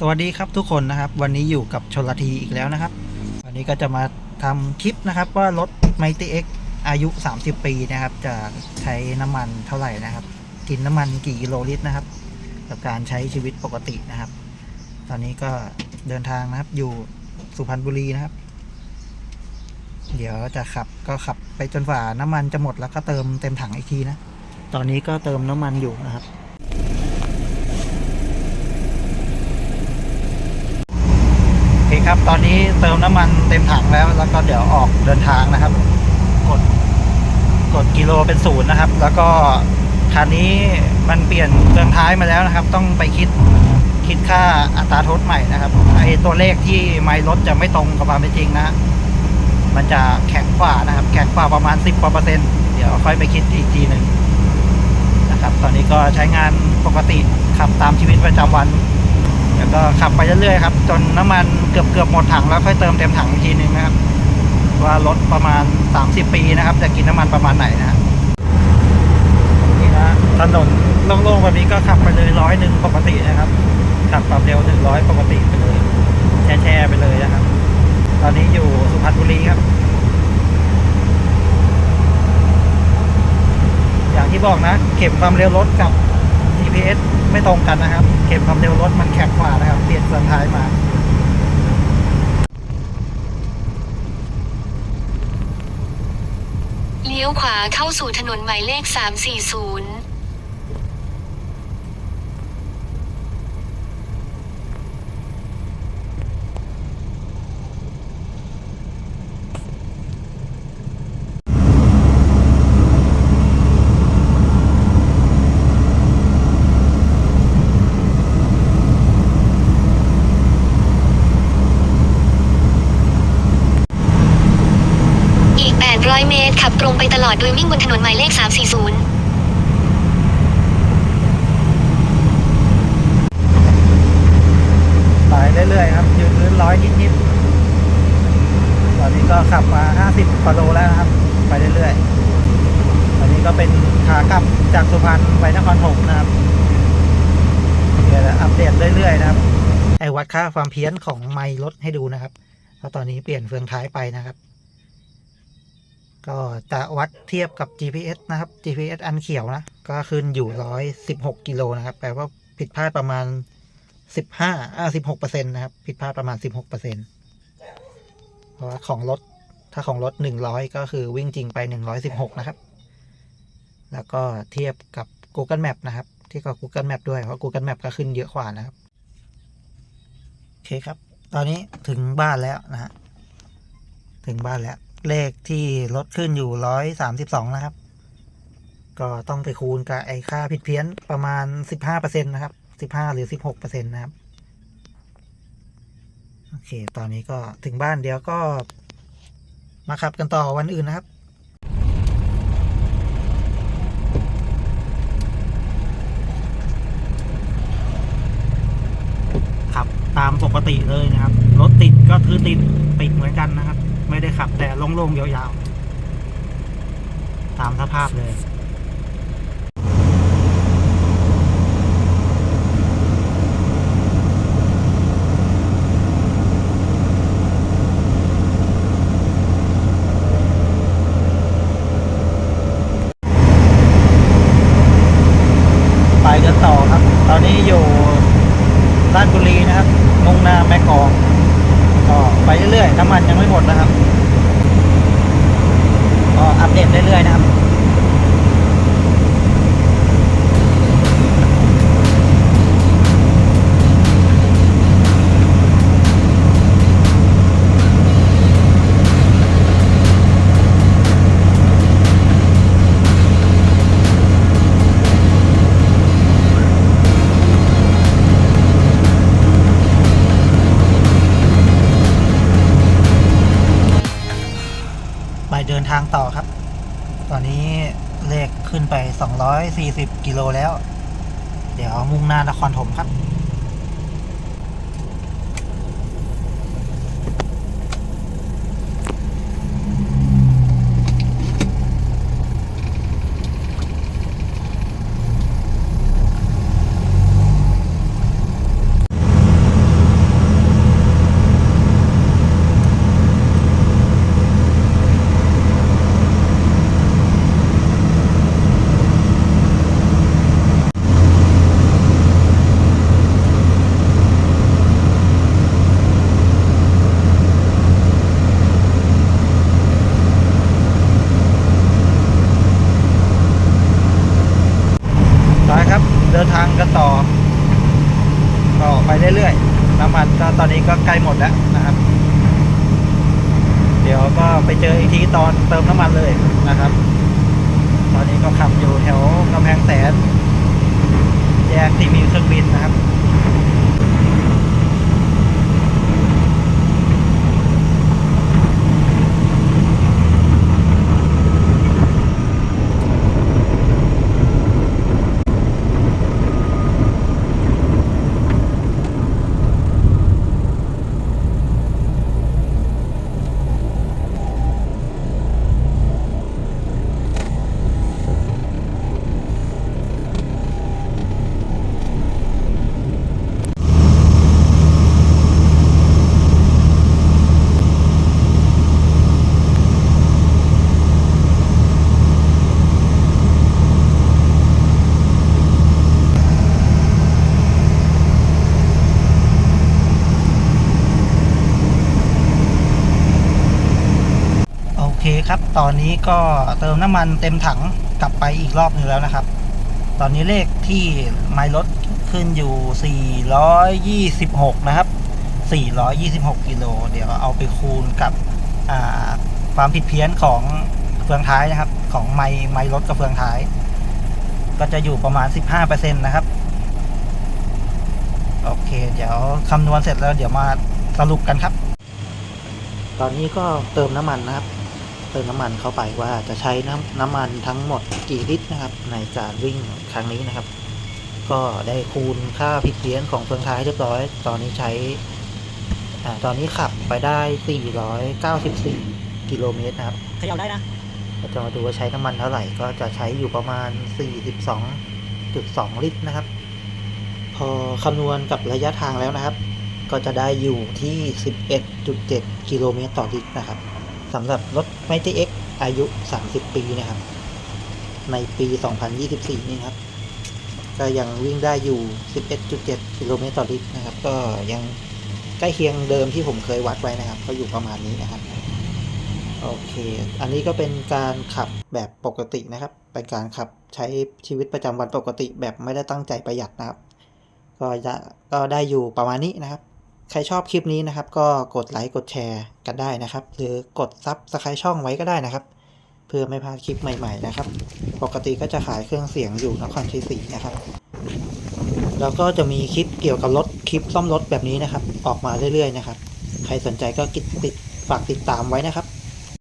สวัสดีครับทุกคนนะครับ วันนี้อยู่กับชนลทีอีกแล้วนะครับ วันนี้ก็จะมาทำคลิปนะครับว่ารถ Mighty X อายุ 30 ปีนะครับ จะใช้น้ำมันเท่าไหร่นะครับ กินน้ำมันกี่กิโลลิตรนะครับ กับการใช้ชีวิตปกตินะครับ ตอนนี้ก็เดินทางนะครับอยู่สุพรรณบุรีนะครับ เดี๋ยวจะขับก็ขับไปจนฝ่าน้ำมันจะหมดแล้วก็เติมเต็มถังอีกทีนะ ตอนนี้ก็เติมน้ำมันอยู่นะครับ โอเครับ ตอนนี้เติมน้ำมันเต็มถังแล้ว แล้วก็เดี๋ยวออกเดินทางนะครับ กดกดกิโลเป็นศูนย์นะครับ แล้วก็คันนี้มันเปลี่ยนเครื่องท้ายมาแล้วนะครับ ต้องไปคิดคิดค่าอัตราทษใหม่นะครับไอตัวเลขที่ไมล์รถจะไม่ตรงกับความเป็นจริงนะ มันจะแข็งกว่านะครับ แข็งกว่าประมาณสิบกว่าเปอร์เซ็นต์เดี๋ยวค่อยไปคิดอีกทีหนึ่งนะครับ ตอนนี้ก็ใช้งานปกติขับตามชีวิตประจำวัน แล้วก็ขับไปเรื่อยๆครับ จนน้ำมันเกือบเกือบหมดถังแล้วค่อยเติมเต็มถังอีกทีหนึ่งนะครับ ว่ารถประมาณ 30 ปีนะครับ จะกินน้ำมันประมาณไหนนะนี่นะถนนโล่งๆแบบนี้ก็ขับไปเลยร้อยหนึ่งปกตินะครับขับความเร็วหนึ่งร้อยปกติไปเลยแช่ๆไปเลยนะครับ ตอนนี้อยู่สุพรรณบุรีครับอย่างที่บอกนะเข็มความเร็วรถกับ GPS ไม่ตรงกันนะครับ เข็มความเร็วรถมันแข็งกว่านะครับ เปลี่ยนเฟืองท้ายมาเลี้ยวขวาเข้าสู่ถนนหมายเลข 340 อีก800 เมตร ขับตรงไปตลอดโดยวิ่งบนถนนหมายเลข 340ไปเรื่อยๆครับยืนพื้นร้อยนิดๆตอนนี้ก็ขับมา 50กิโลแล้วนะครับ ไปเรื่อยๆ ตอนนี้ก็เป็นขากลับจากสุพรรณไปนครปฐมนะครับเดี๋ยวอัปเดตเรื่อยๆนะครับ ไอ้วัดค่าความเพี้ยนของไมล์รถให้ดูนะครับเพราะตอนนี้เปลี่ยนเฟืองท้ายไปนะครับ ก็จะวัดเทียบกับ GPS นะครับ GPS อันเขียวนะ ก็ขึ้นอยู่116กิโลนะครับ แปลว่าผิดพลาดประมาณสิบห้าอ่าสิบหกเปอร์เซ็นต์นะครับ ผิดพลาดประมาณสิบหกเปอร์เซ็นต์เพราะว่าของรถ ถ้าของรถหนึ่งร้อยก็คือวิ่งจริงไปหนึ่งร้อยสิบหกนะครับ แล้วก็เทียบกับ Google Map นะครับ ที่กับ Google Map ด้วย เพราะ Google Map ก็ขึ้นเยอะกว่านะครับ โอเคครับ ตอนนี้ถึงบ้านแล้วนะฮะ ถึงบ้านแล้ว เลขที่รถขึ้นอยู่ร้อยสามสิบสองนะครับ ก็ต้องไปคูณกับไอ้ค่าผิดเพี้ยนประมาณสิบห้าเปอร์เซ็นต์นะครับสิบห้าหรือสิบหกเปอร์เซ็นต์นะครับ โอเค ตอนนี้ก็ถึงบ้านเดี๋ยวก็มาขับกันต่อวันอื่นนะครับขับตามปกติเลยนะครับ รถติดก็คือติดติดเหมือนกันนะครับ ไม่ได้ขับ แต่โล่งๆยาวๆ ตามสภาพเลยไปกันต่อครับ ตอนนี้อยู่ราชบุรีนะครับ มุ่งหน้าแม่กอง น้ำมันยังไม่หมดนะครับก็อัปเดตเรื่อยๆนะครับ ขึ้นไป 240 กิโลแล้ว เดี๋ยวมุ่งหน้านครถมครับ ก็ไปเรื่อยๆน้ำมันก็ตอนนี้ก็ใกล้หมดแล้วนะครับ เดี๋ยวก็ไปเจออีกทีตอนเติมน้ำมันเลยนะครับ ตอนนี้ก็ขับอยู่แถวกำแพงแสน แยกที่มีเครื่องบินนะครับ ครับ ตอนนี้ก็เติมน้ำมันเต็มถังกลับไปอีกรอบหนึงแล้วนะครับ ตอนนี้เลขที่ไมล์รถขึ้นอยู่ 426 นะครับ 426 กิโล เดี๋ยวเอาไปคูณกับความผิดเพี้ยนของเฟืองท้ายนะครับ ของไมล์ไมล์รถกับเฟืองท้าย ก็จะอยู่ประมาณ 15%นะครับ โอเค เดี๋ยวคำนวณเสร็จแล้วเดี๋ยวมาสรุปกันครับ ตอนนี้ก็เติมน้ำมันนะครับ เติมน้ำมันเข้าไปว่าจะใช้น้ำน้ำมันทั้งหมดกี่ลิตรนะครับ ในการวิ่งครั้งนี้นะครับ ก็ได้คูณค่าผิดเพี้ยนของเฟืองท้ายเรียบร้อย ตอนนี้ใช้อ่าตอนนี้ขับไปได้ 494 กิโลเมตรนะครับขยับได้นะเราจะมาดูว่าใช้น้ำมันเท่าไหร่ก็จะใช้อยู่ประมาณ 42.2 ลิตรนะครับ พอคำนวณกับระยะทางแล้วนะครับ ก็จะได้อยู่ที่ 11.7 กิโลเมตรต่อลิตรนะครับ สำหรับรถ m i g X อายุ 30 ปีนะครับ ในปี 2024 นี้ครับ ก็ยังวิ่งได้อยู่ 11.7 กิโลเมตรต่อลิตรนะครับ ก็ยังใกล้เคียงเดิมที่ผมเคยวัดไว้นะครับ ก็อยู่ประมาณนี้นะครับ โอเค อันนี้ก็เป็นการขับแบบปกตินะครับ เป็นการขับใช้ชีวิตประจำวันปกติแบบไม่ได้ตั้งใจประหยัดนะครับ ก็จะก็ได้อยู่ประมาณนี้นะครับ ใครชอบคลิปนี้นะครับ ก็กดไลค์กดแชร์กันได้นะครับ หรือกดซับสไครช่องไว้ก็ได้นะครับ เพื่อไม่พลาดคลิปใหม่ ๆ นะครับ ปกติก็จะขายเครื่องเสียงอยู่นครชัยศรีนะครับแล้วก็จะมีคลิปเกี่ยวกับรถคลิปซ่อมรถแบบนี้นะครับ ออกมาเรื่อยๆนะครับ ใครสนใจก็กิดติดฝากติดตามไว้นะครับ